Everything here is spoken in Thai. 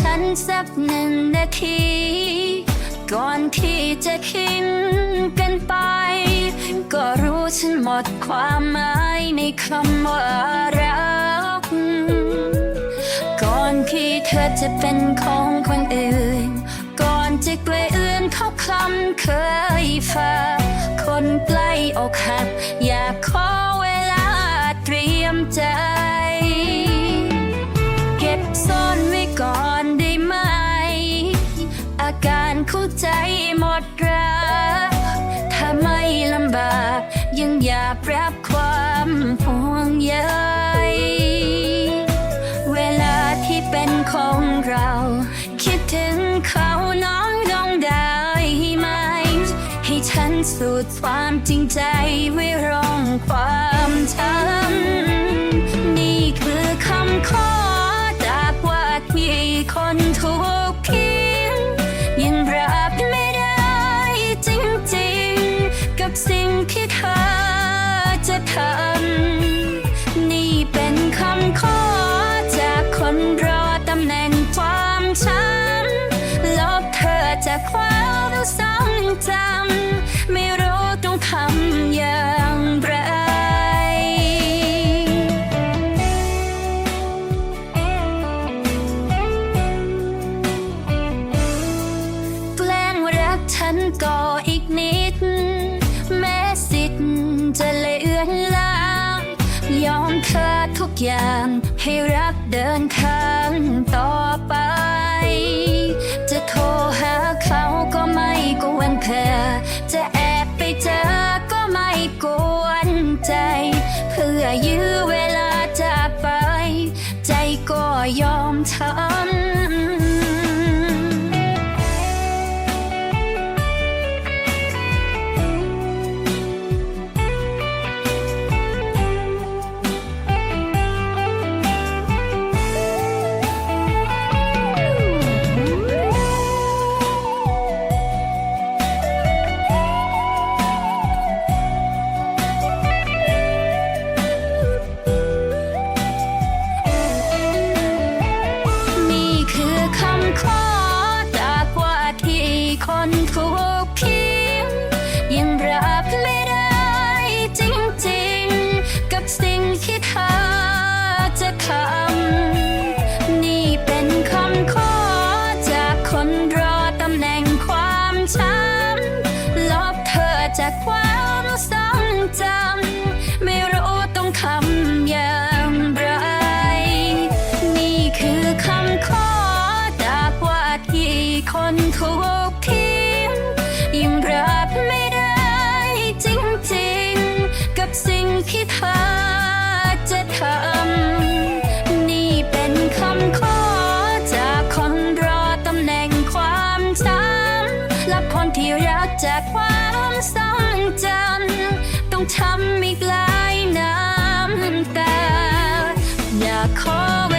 ฉันสักหนึ่งนาที ก่อนที่จะคิดกันไป ก็รู้ฉันหมดความหมายในคำว่ารัก ก่อนที่เธอจะเป็นของคนอื่น ก่อนจะเกลยเอื่นเขาคลำเคยฝาคนใกล้อกหักอยากขอเวลาเตรียมใจ สูดความจริงใจไว้รองความช้ำนี่คือคำขอจากว่าที่คนถูกทิ้งยังรับไม่ได้จริงๆ กับสิ่งที่เธอจะทำนี่เป็นคำขอจากคนรอตำแหน่งความช้ำลบเธอจากความทรงจำไม่รู้ต้องทำอย่างไร แกล้งรักฉันก็อีกนิด แม้สิทธิ์จะเลือนลาง ยอมเธอทุกอย่างให้รักเดินทางต่อไป เที่รักจากความทรงจำต้องทำอีกหลายน้ำตา อยากขอ